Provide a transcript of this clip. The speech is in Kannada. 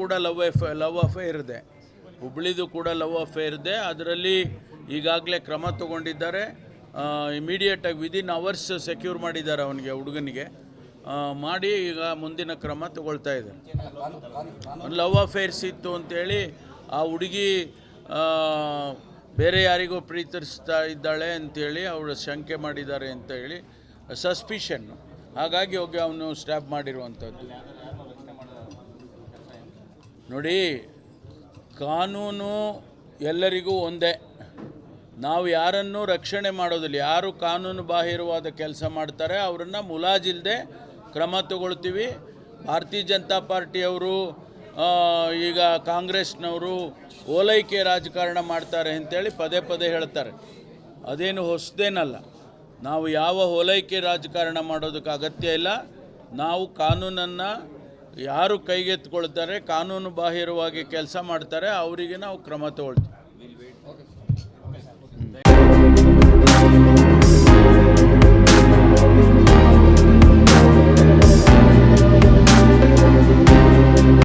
ಕೂಡ ಲವ್ ಎಫ್ ಲವ್ ಅಫೇರ್ ಇದೆ. ಹುಬ್ಳಿದು ಕೂಡ ಲವ್ ಅಫೇರ್ ಇದೆ. ಅದರಲ್ಲಿ ಈಗಾಗಲೇ ಕ್ರಮ ತಗೊಂಡಿದ್ದಾರೆ. ಇಮಿಡಿಯೇಟಾಗಿ ವಿದಿನ್ ಅವರ್ಸ್ ಸೆಕ್ಯೂರ್ ಮಾಡಿದ್ದಾರೆ ಅವನಿಗೆ, ಹುಡುಗನಿಗೆ. ಮಾಡಿ ಈಗ ಮುಂದಿನ ಕ್ರಮ ತಗೊಳ್ತಾ ಇದ್ದಾರೆ ಲವ್ ಅಫೇರ್ಸ್ ಇತ್ತು ಅಂತೇಳಿ ಆ ಹುಡುಗಿ ಬೇರೆ ಯಾರಿಗೂ ಪ್ರೀತಿಸ್ತಾ ಇದ್ದಾಳೆ ಅಂತೇಳಿ ಅವಳು ಶಂಕೆ ಮಾಡಿದ್ದಾರೆ ಅಂತ ಹೇಳಿ ಸಸ್ಪಿಷನ್ನು ಹಾಗಾಗಿ ಹೋಗಿ ಅವನು ಸ್ಟ್ಯಾಪ್ ಮಾಡಿರುವಂಥದ್ದು. ನೋಡಿ, ಕಾನೂನು ಎಲ್ಲರಿಗೂ ಒಂದೇ. ನಾವು ಯಾರನ್ನು ರಕ್ಷಣೆ ಮಾಡೋದಿಲ್ಲ, ಯಾರು ಕಾನೂನು ಬಾಹಿರವಾದ ಕೆಲಸ ಮಾಡ್ತಾರೆ, ಅವರನ್ನು ಮುಲಾಜಿಲ್ಲದೆ ಕ್ರಮ ತಗೊಳ್ತೀವಿ. ಭಾರತೀಯ ಜನತಾ ಪಾರ್ಟಿಯವರು ಈಗ ಕಾಂಗ್ರೆಸ್ನವರು ಓಲೈಕೆ ರಾಜಕಾರಣ ಮಾಡ್ತಾರೆ ಅಂತೇಳಿ ಪದೇ ಪದೇ ಹೇಳ್ತಾರೆ. ಅದೇನು ಹೊಸದೇನಲ್ಲ, ನಾವು ಯಾವ ಓಲೈಕೆ ರಾಜಕಾರಣ ಮಾಡೋದಕ್ಕೆ ಅಗತ್ಯ ಇಲ್ಲ. ನಾವು ಕಾನೂನನ್ನು ಯಾರು ಕೈಗೆತ್ಕೊಳ್ತಾರೆ ಕಾನೂನು ಬಾಹಿರವಾಗಿ ಕೆಲಸ ಮಾಡ್ತಾರೆ ಅವರಿಗೆ ನಾವು ಕ್ರಮ ತಗೊಳ್ತೀವಿ.